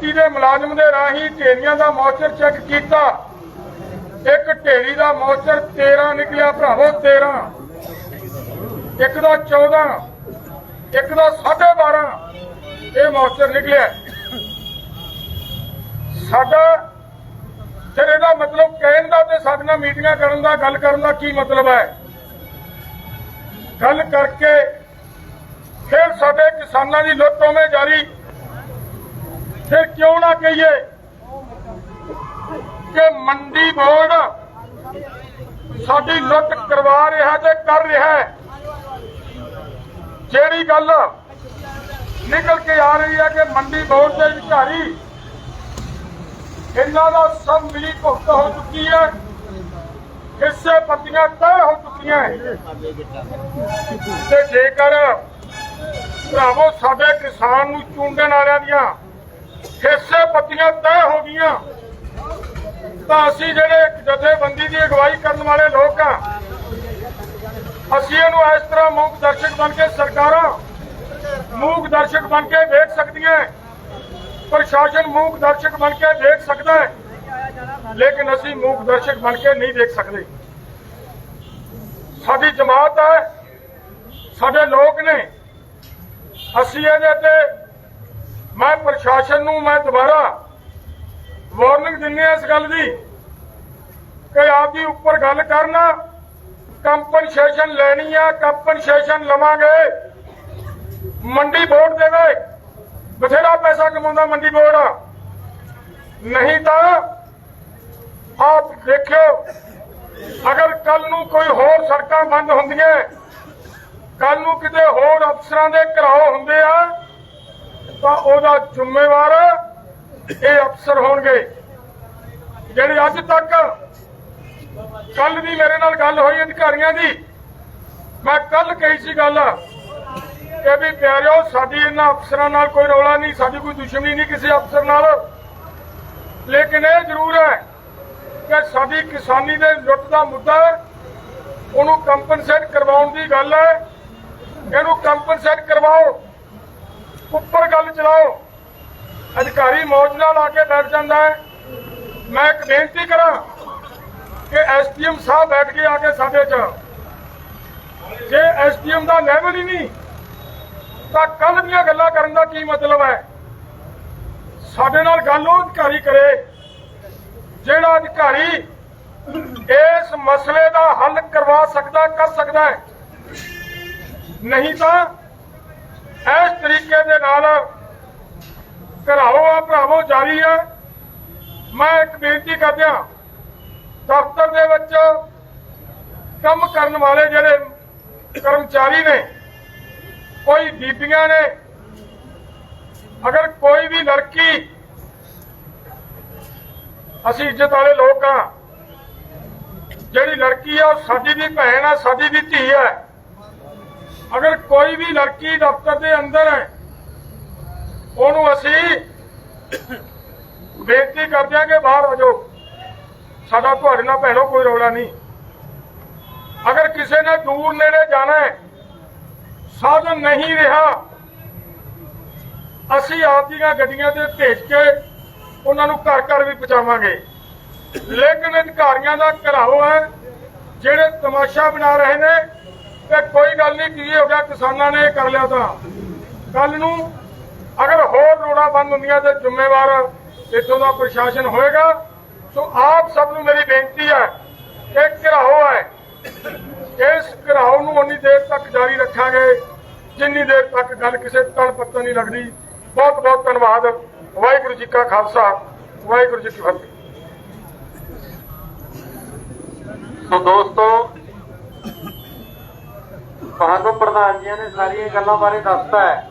Duty ਦੇ ਮੁਲਾਜ਼ਮ ਦੇ ਰਾਹੀਂ ਢੇਰੀਆਂ ਦਾ ਮੌਚਰ ਚੈੱਕ ਕੀਤਾ। ਇੱਕ ਢੇਰੀ ਦਾ ਮੌਚਰ 13 ਨਿਕਲਿਆ ਭਰਾਵੋ 13 ਇੱਕ ਦਾ 14 ਇੱਕ ਦਾ 12.5 ਇਹ ਮੌਚਰ ਨਿਕਲਿਆ। ਸਾਡਾ ਫਿਰ ਇਹਦਾ ਮਤਲਬ ਕਹਿਣ ਦਾ ਤੇ ਸਾਡੇ ਨਾਲ ਮੀਟਿੰਗਾਂ ਕਰਨ ਦਾ, ਗੱਲ ਕਰਨ ਦਾ ਕੀ ਮਤਲਬ ਹੈ? ਗੱਲ ਕਰਕੇ ਫਿਰ ਸਾਡੇ ਕਿਸਾਨਾਂ ਦੀ ਲੁੱਟ ਉਵੇਂ ਜਾਰੀ। ਫਿਰ ਕਿਉਂ ਨਾ ਕਹੀਏ ਕਿ ਮੰਡੀ ਬੋਰਡ ਸਾਡੀ ਲੁੱਟ ਕਰਵਾ ਰਿਹਾ ਤੇ ਕਰ ਰਿਹਾ ਜਿਹੜੀ ਗੱਲ ਨਿਕਲ ਕੇ ਆ ਰਹੀ ਹੈ ਕਿ ਮੰਡੀ ਬੋਰਡ ਦੇ ਅਧਿਕਾਰੀ ਇਹਨਾਂ ਦਾ ਸਭ ਮਿਲੀ ਭੁਗਤ ਹੋ ਚੁੱਕੀ ਹੈ, ਹਿੱਸੇ ਪੱਤੀਆਂ ਤੈਅ ਹੋ ਚੁੱਕੀਆਂ ਤੇ ਜੇਕਰ ਭਰਾਵੋ, ਸਾਡੇ ਕਿਸਾਨ ਨੂੰ ਚੁੰਡਣ ਵਾਲਿਆਂ ਦੀਆਂ ਹਿੱਸੇ ਪੱਤੀਆਂ ਤੈਅ ਹੋ ਗਈਆਂ। ਤਾਂ ਅਸੀਂ ਜਿਹੜੇ ਇੱਕ ਜਥੇਬੰਦੀ ਦੀ ਅਗਵਾਈ ਕਰਨ ਵਾਲੇ ਲੋਕ ਆ, ਅਸੀਂ ਇਹਨੂੰ ਇਸ ਤਰ੍ਹਾਂ ਮੂਕ ਦਰਸ਼ਕ ਬਣ ਕੇ ਸਰਕਾਰਾਂ, ਮੂਕ ਦਰਸ਼ਕ ਬਣ ਕੇ ਵੇਖ ਸਕਦੀਆਂ ਪ੍ਰਸ਼ਾਸਨ ਮੂਕ ਦਰਸ਼ਕ ਬਣ ਕੇ ਦੇਖ ਸਕਦਾ ਹੈ, ਲੇਕਿਨ ਅਸੀਂ ਮੂਕ ਦਰਸ਼ਕ ਬਣ ਕੇ ਨਹੀਂ ਦੇਖ ਸਕਦੇ। ਸਾਡੀ ਜਮਾਤ ਹੈ, ਸਾਡੇ ਲੋਕ ਨੇ, ਅਸੀਂ ਇਹਦੇ ਤੇ ਮੈਂ ਪ੍ਰਸ਼ਾਸਨ ਨੂੰ ਮੈਂ ਦੁਬਾਰਾ ਵਾਰਨਿੰਗ ਦਿੰਨੇ ਆ ਇਸ ਗੱਲ ਦੀ ਕਿ ਆਪ ਜੀ ਉੱਪਰ ਗੱਲ ਕਰਨਾ ਕੰਪਨਸੇਸ਼ਨ ਲੈਣੀ ਆ ਕੰਪਨਸੇਸ਼ਨ ਲਵਾਂਗੇ। ਮੰਡੀ ਬੋਰਡ ਦੇਵੇ ਬਥੇਰਾ ਪੈਸਾ ਕਮਾਉਂਦਾ ਮੰਡੀ ਬੋਰਡ। ਨਹੀਂ ਤਾਂ ਆਪ ਦੇਖਿਓ, ਅਗਰ ਕੱਲ ਨੂੰ ਕੋਈ ਹੋਰ ਸੜਕਾਂ ਬੰਦ ਹੁੰਦੀਆਂ ਕੱਲ ਨੂੰ ਕਿਤੇ ਹੋਰ ਅਫਸਰਾਂ ਦੇ ਘਰਾਓ ਹੁੰਦੇ ਆ ਤਾਂ ਉਹਦਾ ਜ਼ਿੰਮੇਵਾਰ ਇਹ ਅਫਸਰ ਹੋਣਗੇ। ਜਿਹੜੇ ਅੱਜ ਤੱਕ ਕੱਲ ਦੀ ਮੇਰੇ ਨਾਲ ਗੱਲ ਹੋਈ ਅਧਿਕਾਰੀਆਂ ਦੀ, ਮੈਂ ਕੱਲ ਕਹੀ ਸੀ ਗੱਲ ਕਿ ਵੀ ਪਿਆਰਿਓ, ਸਾਡੀ ਇਹਨਾਂ ਅਫਸਰਾਂ ਨਾਲ ਕੋਈ ਰੌਲਾ ਨਹੀਂ, ਸਾਡੀ ਕੋਈ ਦੁਸ਼ਮਣੀ ਨਹੀਂ ਕਿਸੇ ਅਫਸਰ ਨਾਲ। ਲੇਕਿਨ ਇਹ ਜ਼ਰੂਰ ਹੈ ਕਿ ਸਾਡੀ ਕਿਸਾਨੀ ਦੇ ਲੁੱਟ ਦਾ ਮੁੱਦਾ ਉਹਨੂੰ ਕੰਪਨਸੇਟ ਕਰਵਾਉਣ ਦੀ ਗੱਲ ਹੈ। ਇਹਨੂੰ ਕੰਪਨਸੇਟ ਕਰਵਾਓ। ਉੱਪਰ ਗੱਲ ਚਲਾਓ। ਅਧਿਕਾਰੀ ਮੌਜ ਨਾਲ ਆ ਕੇ ਬੈਠ ਜਾਂਦਾ ਹੈ। ਮੈਂ ਇੱਕ ਬੇਨਤੀ ਕਰਾਂ ਕਿ ਐਸਡੀਐਮ ਸਾਹਿਬ ਬੈਠ ਕੇ ਆ ਕੇ ਸਾਡੇ ਚ ਜੇ ਐਸਡੀਐਮ ਦਾ ਲੈਵਲ ਹੀ ਨਹੀਂ, ਤਾਂ ਕੱਲ ਦੀਆਂ ਗੱਲਾਂ ਕਰਨ ਦਾ ਕੀ ਮਤਲਬ ਹੈ? ਸਾਡੇ ਨਾਲ ਗੱਲ ਉਹ ਅਧਿਕਾਰੀ ਕਰੇ, ਜਿਹੜਾ ਅਧਿਕਾਰੀ ਇਸ ਮਸਲੇ ਦਾ ਹੱਲ ਕਰਵਾ ਸਕਦਾ, ਕਰ ਸਕਦਾ ਹੈ। ਨਹੀਂ ਤਾਂ ਇਸ ਤਰੀਕੇ ਦੇ ਨਾਲ ਆ, ਭਰਾਵੋ, ਜਾਰੀ ਹੈ ਮੈਂ ਇੱਕ ਬੇਨਤੀ ਕਰਦਿਆਂ ਦਫ਼ਤਰ ਦੇ ਵਿੱਚ ਕੰਮ ਕਰਨ ਵਾਲੇ ਜਿਹੜੇ ਕਰਮਚਾਰੀ ਨੇ, ਕੋਈ ਬੀਬੀਆਂ ਨੇ, ਅਗਰ ਕੋਈ ਵੀ ਲੜਕੀ, ਅਸੀਂ ਇੱਜ਼ਤ ਵਾਲੇ ਲੋਕ ਆ, ਜਿਹੜੀ ਲੜਕੀ ਆ, ਉਹ ਸਾਡੀ ਵੀ ਭੈਣ ਆ, ਸਾਡੀ ਵੀ ਧੀ ਹੈ ਅਗਰ ਕੋਈ ਵੀ ਲੜਕੀ ਦਫ਼ਤਰ ਦੇ ਅੰਦਰ ਹੈ ਉਹਨੂੰ ਅਸੀਂ ਬੇਨਤੀ ਕਰਦੇ ਹਾਂ ਕਿ ਬਾਹਰ ਆ ਜਾਓ। ਸਾਡਾ ਤੁਹਾਡੇ ਨਾਲ ਭੈਣੋ ਕੋਈ ਰੌਲਾ ਨਹੀਂ। ਅਗਰ ਕਿਸੇ ਨੇ ਦੂਰ ਨੇੜੇ ਜਾਣਾ ਹੈ, ਸਾਧਨ ਨਹੀਂ ਰਿਹਾ, ਅਸੀਂ ਆਪ ਦੀਆਂ ਗੱਡੀਆਂ ਤੇ ਭੇਜ ਕੇ ਉਹਨਾਂ ਨੂੰ ਘਰ ਘਰ ਵੀ ਪਹੁੰਚਾਵਾਂਗੇ। ਲੇਕਿਨ ਅਧਿਕਾਰੀਆਂ ਦਾ ਘਰਾਓ ਹੈ, ਜਿਹੜੇ ਤਮਾਸ਼ਾ ਬਣਾ ਰਹੇ ਨੇ ਤੇ ਕੋਈ ਗੱਲ ਨਹੀਂ, ਕੀ ਹੋ ਗਿਆ, ਕਿਸਾਨਾਂ ਨੇ ਇਹ ਕਰ ਲਿਆ ਤਾਂ। ਕੱਲ ਨੂੰ ਅਗਰ ਹੋਰ ਲੋੜਾਂ ਬੰਦ ਹੁੰਦੀਆਂ ਤੇ ਜ਼ਿੰਮੇਵਾਰ ਇੱਥੋਂ ਦਾ ਪ੍ਰਸ਼ਾਸਨ ਹੋਏਗਾ, ਸੋ ਆਪ ਸਭ ਨੂੰ ਮੇਰੀ ਬੇਨਤੀ ਹੈ ਕਿ ਘਰਾਓ ਹੈ। ਇਸ ਘਰਾਓ ਨੂੰ ਉਨੀ ਦੇਰ ਤੱਕ ਜਾਰੀ ਰੱਖਾਂਗੇ ਜਿੰਨੀ ਦੇਰ ਤੱਕ ਗੱਲ ਕਿਸੇ ਤਣ ਪੱਤਨ ਨਹੀਂ ਲੱਗਦੀ। ਬਹੁਤ ਬਹੁਤ ਧੰਨਵਾਦ। ਵਾਹਿਗੁਰੂ ਜੀ ਕਾ ਖਾਲਸਾ, ਵਾਹਿਗੁਰੂ ਜੀ ਕੀ ਫਤਿਹ। ਸੋ ਦੋਸਤੋ ਤੁਹਾਨੂੰ ਪ੍ਰਧਾਨ ਜੀ ਨੇ ਸਾਰੀਆਂ ਗੱਲਾਂ ਬਾਰੇ ਦੱਸਤਾ ਹੈ।